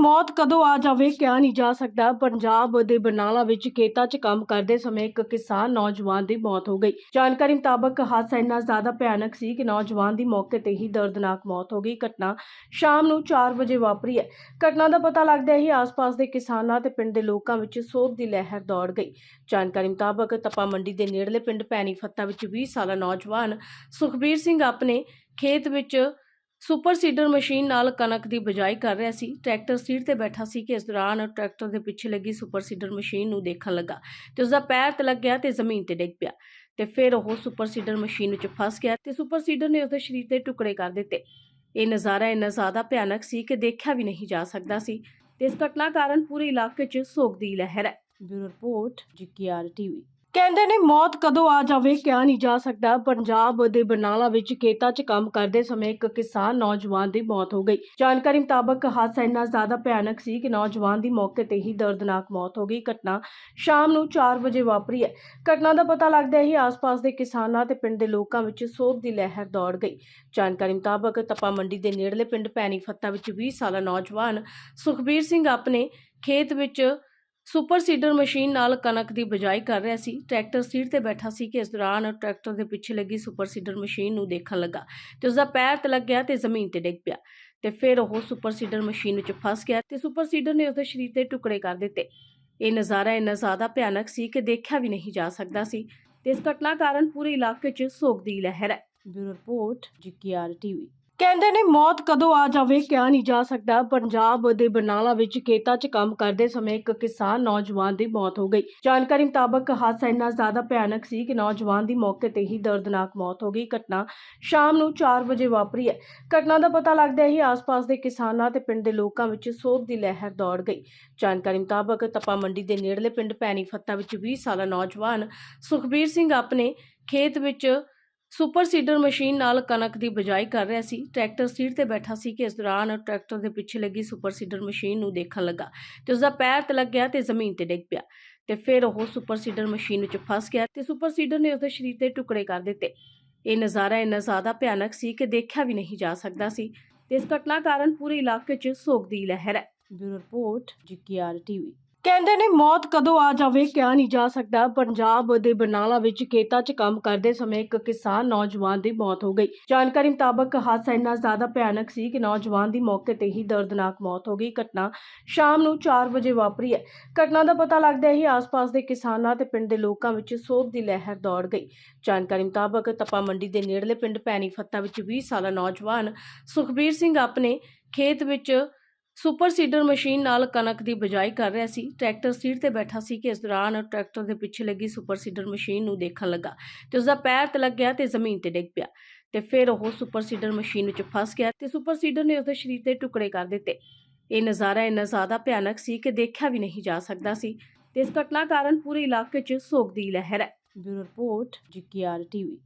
ਮੌਤ ਕਦੋਂ ਆ ਜਾਵੇ ਕਿਹਾ ਨਹੀਂ ਜਾ ਸਕਦਾ। ਪੰਜਾਬ ਦੇ ਬਰਨਾਲਾ ਵਿੱਚ ਖੇਤਾਂ 'ਚ ਕੰਮ ਕਰਦੇ ਸਮੇਂ ਇੱਕ ਕਿਸਾਨ ਨੌਜਵਾਨ ਦੀ ਮੌਤ ਹੋ ਗਈ। ਜਾਣਕਾਰੀ ਮੁਤਾਬਕ ਹਾਦਸਾ ਇੰਨਾ ਜ਼ਿਆਦਾ ਭਿਆਨਕ ਸੀ ਕਿ ਨੌਜਵਾਨ ਦੀ ਮੌਕੇ ਤੇ ਹੀ ਦਰਦਨਾਕ ਮੌਤ ਹੋ ਗਈ। ਘਟਨਾ ਸ਼ਾਮ ਨੂੰ 4 ਵਜੇ ਵਾਪਰੀ ਹੈ। ਘਟਨਾ ਦਾ ਪਤਾ ਲੱਗਦਿਆਂ ਹੀ ਆਸ-ਪਾਸ ਦੇ ਕਿਸਾਨਾਂ ਤੇ ਪਿੰਡ ਦੇ ਲੋਕਾਂ ਵਿੱਚ ਸੋਗ ਦੀ ਲਹਿਰ ਦੌੜ ਗਈ। ਜਾਣਕਾਰੀ ਮੁਤਾਬਕ ਤਪਾ ਮੰਡੀ ਦੇ ਨੇੜਲੇ ਪਿੰਡ ਪੈਣੀ ਫੱਤਾ ਵਿੱਚ 20 ਸਾਲਾ ਨੌਜਵਾਨ ਸੁਖਬੀਰ ਸਿੰਘ ਆਪਣੇ ਖੇਤ ਵਿੱਚ ਸੁਪਰ ਸੀਡਰ ਮਸ਼ੀਨ ਨਾਲ ਕਣਕ ਦੀ ਬਿਜਾਈ ਕਰ ਰਿਹਾ ਸੀ। ਟਰੈਕਟਰ ਸੀਟ ਤੇ ਬੈਠਾ ਸੀ ਕਿ ਇਸ ਦੌਰਾਨ ਟਰੈਕਟਰ ਦੇ ਪਿੱਛੇ ਲੱਗੀ ਸੁਪਰ ਸੀਡਰ ਮਸ਼ੀਨ ਨੂੰ ਦੇਖਣ ਲੱਗਾ ਤੇ ਉਸ ਦਾ ਪੈਰ ਤਲਕ ਗਿਆ ਤੇ ਜ਼ਮੀਨ ਤੇ ਡਿੱਗ ਪਿਆ ਤੇ ਫਿਰ ਉਹ ਸੁਪਰ ਸੀਡਰ ਮਸ਼ੀਨ ਵਿੱਚ ਫਸ ਗਿਆ ਤੇ ਸੁਪਰ ਸੀਡਰ ਨੇ ਉਸਦੇ ਸਰੀਰ ਦੇ ਟੁਕੜੇ ਕਰ ਦਿੱਤੇ। ਇਹ ਨਜ਼ਾਰਾ ਇੰਨਾ ਜ਼ਿਆਦਾ ਭਿਆਨਕ ਸੀ ਕਿ ਦੇਖਿਆ ਵੀ ਨਹੀਂ ਜਾ ਸਕਦਾ ਸੀ ਤੇ ਇਸ ਘਟਨਾ ਕਾਰਨ ਪੂਰੇ ਇਲਾਕੇ 'ਚ ਸੋਗ ਦੀ ਲਹਿਰ ਹੈ। Bureau report GKR TV. ਕਹਿੰਦੇ ਨੇ ਮੌਤ ਕਦੋਂ ਆ ਜਾਵੇ, ਕਿਹਾ ਨਹੀਂ ਜਾ ਸਕਦਾ। ਪੰਜਾਬ ਦੇ ਬਰਨਾਲਾ ਵਿੱਚ ਖੇਤਾਂ 'ਚ ਕੰਮ ਕਰਦੇ ਸਮੇਂ ਇੱਕ ਕਿਸਾਨ ਨੌਜਵਾਨ ਦੀ ਮੌਤ ਹੋ ਗਈ। ਜਾਣਕਾਰੀ ਮੁਤਾਬਕ ਹਾਦਸਾ ਇੰਨਾ ਜ਼ਿਆਦਾ ਭਿਆਨਕ ਸੀ ਕਿ ਨੌਜਵਾਨ ਦੀ ਮੌਕੇ ਤੇ ਹੀ ਦਰਦਨਾਕ ਮੌਤ ਹੋ ਗਈ। ਘਟਨਾ ਸ਼ਾਮ ਨੂੰ 4 ਵਜੇ ਵਾਪਰੀ ਹੈ। ਘਟਨਾ ਦਾ ਪਤਾ ਲੱਗਦਿਆਂ ਹੀ ਆਸ-ਪਾਸ ਦੇ ਕਿਸਾਨਾਂ ਤੇ ਪਿੰਡ ਦੇ ਲੋਕਾਂ ਵਿੱਚ ਸੋਗ ਦੀ ਲਹਿਰ ਦੌੜ ਗਈ। ਜਾਣਕਾਰੀ ਮੁਤਾਬਕ ਤਪਾ ਮੰਡੀ ਦੇ ਨੇੜਲੇ ਪਿੰਡ ਪੈਣੀ ਫੱਤਾ ਵਿੱਚ 20 ਸਾਲਾ ਨੌਜਵਾਨ ਸੁਖਬੀਰ ਸਿੰਘ ਆਪਣੇ ਖੇਤ ਵਿੱਚ ਸੁਪਰ ਸੀਡਰ ਮਸ਼ੀਨ ਨਾਲ ਕਣਕ ਦੀ ਬਿਜਾਈ ਕਰ ਰਿਹਾ ਸੀ। ਟਰੈਕਟਰ ਸੀਟ ਤੇ ਬੈਠਾ ਸੀ ਕਿ ਇਸ ਦੌਰਾਨ ਟਰੈਕਟਰ ਦੇ ਪਿੱਛੇ ਲੱਗੀ ਸੁਪਰ ਸੀਡਰ ਮਸ਼ੀਨ ਨੂੰ ਦੇਖਣ ਲੱਗਾ ਤੇ ਉਸ ਦਾ ਪੈਰ ਤਲਕ ਗਿਆ ਤੇ ਜ਼ਮੀਨ ਤੇ ਡਿੱਗ ਪਿਆ ਤੇ ਫਿਰ ਉਹ ਸੁਪਰ ਸੀਡਰ ਮਸ਼ੀਨ ਵਿੱਚ ਫਸ ਗਿਆ ਤੇ ਸੁਪਰ ਸੀਡਰ ਨੇ ਉਸਦੇ ਸਰੀਰ 'ਤੇ ਟੁਕੜੇ ਕਰ ਦਿੱਤੇ। ਇਹ ਨਜ਼ਾਰਾ ਇੰਨਾ ਜ਼ਿਆਦਾ ਭਿਆਨਕ ਸੀ ਕਿ ਦੇਖਿਆ ਵੀ ਨਹੀਂ ਜਾ ਸਕਦਾ ਸੀ ਤੇ ਇਸ ਘਟਨਾ ਕਾਰਨ ਪੂਰੇ ਇਲਾਕੇ 'ਚ ਸੋਗ ਦੀ ਲਹਿਰ ਹੈ। Bureau report GKR TV. ਕਹਿੰਦੇ ਨੇ ਮੌਤ ਕਦੋਂ ਆ ਜਾਵੇ ਕਿਹਾ ਨਹੀਂ ਜਾ ਸਕਦਾ। ਪੰਜਾਬ ਦੇ ਬਰਨਾਲਾ ਵਿੱਚ ਖੇਤਾਂ 'ਚ ਕੰਮ ਕਰਦੇ ਸਮੇਂ ਇੱਕ ਕਿਸਾਨ ਨੌਜਵਾਨ ਦੀ ਮੌਤ ਹੋ ਗਈ। ਜਾਣਕਾਰੀ ਮੁਤਾਬਕ ਹਾਦਸਾ ਇੰਨਾ ਜ਼ਿਆਦਾ ਭਿਆਨਕ ਸੀ ਕਿ ਨੌਜਵਾਨ ਦੀ ਮੌਕੇ ਤੇ ਹੀ ਦਰਦਨਾਕ ਮੌਤ ਹੋ ਗਈ। ਘਟਨਾ ਸ਼ਾਮ ਨੂੰ 4 ਵਜੇ ਵਾਪਰੀ ਹੈ। ਘਟਨਾ ਦਾ ਪਤਾ ਲੱਗਦਿਆਂ ਹੀ ਆਸ-ਪਾਸ ਦੇ ਕਿਸਾਨਾਂ ਤੇ ਪਿੰਡ ਦੇ ਲੋਕਾਂ ਵਿੱਚ ਸੋਗ ਦੀ ਲਹਿਰ ਦੌੜ ਗਈ। ਜਾਣਕਾਰੀ ਮੁਤਾਬਕ ਤਪਾ ਮੰਡੀ ਦੇ ਨੇੜਲੇ ਪਿੰਡ ਪੈਣੀ ਫੱਤਾ ਵਿੱਚ 20 ਸਾਲਾ ਨੌਜਵਾਨ ਸੁਖਬੀਰ ਸਿੰਘ ਆਪਣੇ ਖੇਤ ਵਿੱਚ ਸੁਪਰ ਸੀਡਰ ਮਸ਼ੀਨ ਨਾਲ ਕਣਕ ਦੀ ਬਿਜਾਈ ਕਰ ਰਿਹਾ ਸੀ। ਟਰੈਕਟਰ ਸੀਟ ਤੇ ਬੈਠਾ ਸੀ ਕਿ ਇਸ ਦੌਰਾਨ ਟਰੈਕਟਰ ਦੇ ਪਿੱਛੇ ਲੱਗੀ ਸੁਪਰ ਸੀਡਰ ਮਸ਼ੀਨ ਨੂੰ ਦੇਖਣ ਲੱਗਾ ਤੇ ਉਸ ਦਾ ਪੈਰ ਤਲਕ ਗਿਆ ਤੇ ਜ਼ਮੀਨ ਤੇ ਡਿੱਗ ਪਿਆ ਤੇ ਫਿਰ ਉਹ ਸੁਪਰ ਸੀਡਰ ਮਸ਼ੀਨ ਵਿੱਚ ਫਸ ਗਿਆ ਤੇ ਸੁਪਰ ਸੀਡਰ ਨੇ ਉਸਦੇ ਸਰੀਰ ਦੇ ਟੁਕੜੇ ਕਰ ਦਿੱਤੇ। ਇਹ ਨਜ਼ਾਰਾ ਇੰਨਾ ਜ਼ਿਆਦਾ ਭਿਆਨਕ ਸੀ ਕਿ ਦੇਖਿਆ ਵੀ ਨਹੀਂ ਜਾ ਸਕਦਾ ਸੀ ਤੇ ਇਸ ਘਟਨਾ ਕਾਰਨ ਪੂਰੇ ਇਲਾਕੇ 'ਚ ਸੋਗ ਦੀ ਲਹਿਰ ਹੈ। Bureau report GKR TV. ਕਹਿੰਦੇ ਨੇ ਮੌਤ ਕਦੋਂ ਆ ਜਾਵੇ, ਕਿਹਾ ਨਹੀਂ ਜਾ ਸਕਦਾ। ਪੰਜਾਬ ਦੇ ਬਰਨਾਲਾ ਵਿੱਚ ਖੇਤਾਂ 'ਚ ਕੰਮ ਕਰਦੇ ਸਮੇਂ ਇੱਕ ਕਿਸਾਨ ਨੌਜਵਾਨ ਦੀ ਮੌਤ ਹੋ ਗਈ। ਜਾਣਕਾਰੀ ਮੁਤਾਬਕ ਹਾਦਸਾ ਇੰਨਾ ਜ਼ਿਆਦਾ ਭਿਆਨਕ ਸੀ ਕਿ ਨੌਜਵਾਨ ਦੀ ਮੌਕੇ ਤੇ ਹੀ ਦਰਦਨਾਕ ਮੌਤ ਹੋ ਗਈ। ਘਟਨਾ ਸ਼ਾਮ ਨੂੰ 4 ਵਜੇ ਵਾਪਰੀ ਹੈ। ਘਟਨਾ ਦਾ ਪਤਾ ਲੱਗਦਿਆਂ ਹੀ ਆਸ-ਪਾਸ ਦੇ ਕਿਸਾਨਾਂ ਤੇ ਪਿੰਡ ਦੇ ਲੋਕਾਂ ਵਿੱਚ ਸੋਗ ਦੀ ਲਹਿਰ ਦੌੜ ਗਈ। ਜਾਣਕਾਰੀ ਮੁਤਾਬਕ ਤਪਾ ਮੰਡੀ ਦੇ ਨੇੜਲੇ ਪਿੰਡ ਪੈਣੀ ਫੱਤਾ ਵਿੱਚ 20 ਸਾਲਾ ਨੌਜਵਾਨ ਸੁਖਬੀਰ ਸਿੰਘ ਆਪਣੇ ਖੇਤ ਵਿੱਚ ਸੁਪਰ ਸੀਡਰ ਮਸ਼ੀਨ ਨਾਲ ਕਣਕ ਦੀ ਬਿਜਾਈ ਕਰ ਰਿਹਾ ਸੀ। ਟਰੈਕਟਰ ਸੀਟ ਤੇ ਬੈਠਾ ਸੀ ਕਿ ਇਸ ਦੌਰਾਨ ਟਰੈਕਟਰ ਦੇ ਪਿੱਛੇ ਲੱਗੀ ਸੁਪਰ ਸੀਡਰ ਮਸ਼ੀਨ ਨੂੰ ਦੇਖਣ ਲੱਗਾ ਤੇ ਉਸ ਦਾ ਪੈਰ ਤਲਕ ਗਿਆ ਤੇ ਜ਼ਮੀਨ ਤੇ ਡਿੱਗ ਪਿਆ ਤੇ ਫਿਰ ਉਹ ਸੁਪਰ ਸੀਡਰ ਮਸ਼ੀਨ ਵਿੱਚ ਫਸ ਗਿਆ ਤੇ ਸੁਪਰ ਸੀਡਰ ਨੇ ਉਸਦੇ ਸਰੀਰ ਦੇ ਟੁਕੜੇ ਕਰ ਦਿੱਤੇ। ਇਹ ਨਜ਼ਾਰਾ ਇੰਨਾ ਜ਼ਿਆਦਾ ਭਿਆਨਕ ਸੀ ਕਿ ਦੇਖਿਆ ਵੀ ਨਹੀਂ ਜਾ ਸਕਦਾ ਸੀ ਤੇ ਇਸ ਘਟਨਾ ਕਾਰਨ ਪੂਰੇ ਇਲਾਕੇ 'ਚ ਸੋਗ ਦੀ ਲਹਿਰ ਹੈ। Bureau report GKR TV.